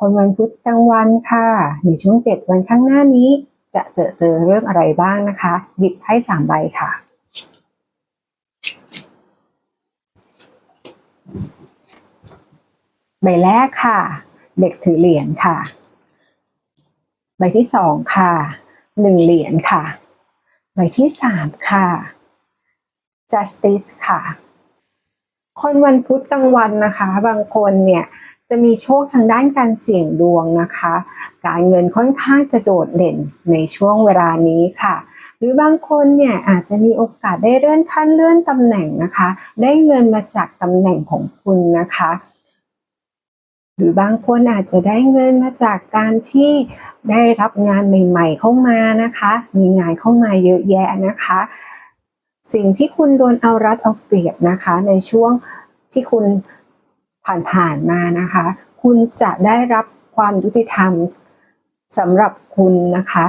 คนวันพุธกลางวันค่ะ ในช่วง 7 วันข้างหน้านี้ จะเจอเจอเรื่องอะไรบ้างนะคะ หยิบให้3ใบค่ะ ใบแรกค่ะ เด็กถือเหรียญค่ะ ใบที่สองค่ะหนึ่งเหรียญค่ะ ใบที่สามค่ะ justice ค่ะ คนวันพุธกลางวันนะคะ บางคนเนี่ย จะมีโชคทางด้านการเสี่ยงดวงนะคะ การเงินค่อนข้างจะโดดเด่นในช่วงเวลานี้ค่ะ หรือบางคนเนี่ยอาจจะมีโอกาสได้เลื่อนขั้นเลื่อนตำแหน่งนะคะ ได้เงินมาจากตำแหน่งของคุณนะคะ หรือบางคนอาจจะได้เงินมาจากการที่ได้รับงานใหม่ ๆ เข้ามานะคะ มีงานเข้ามาเยอะแยะนะคะ สิ่งที่คุณโดนเอารัดเอาเปรียบนะคะในช่วงที่คุณ ผ่านๆมานะคะ คุณจะได้รับความยุติธรรมสำหรับคุณนะคะ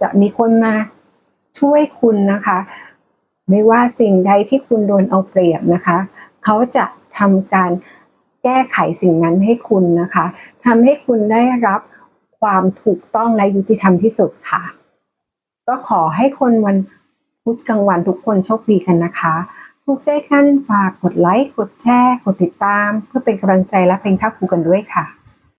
จะมีคนมาช่วยคุณนะคะ ไม่ว่าสิ่งใดที่คุณโดนเอาเปรียบนะคะ เขาจะทำการแก้ไขสิ่งนั้นให้คุณนะคะทำให้คุณได้รับความถูกต้องและยุติธรรมที่สุดค่ะ ก็ขอให้คนวันพุธกลางวันทุกคนโชคดีกันนะคะ ถูกใจคันฝากกดไลค์ กดแชร์ กดติดตาม เพื่อเป็นกำลังใจและเพลงท่าครูกันด้วยค่ะ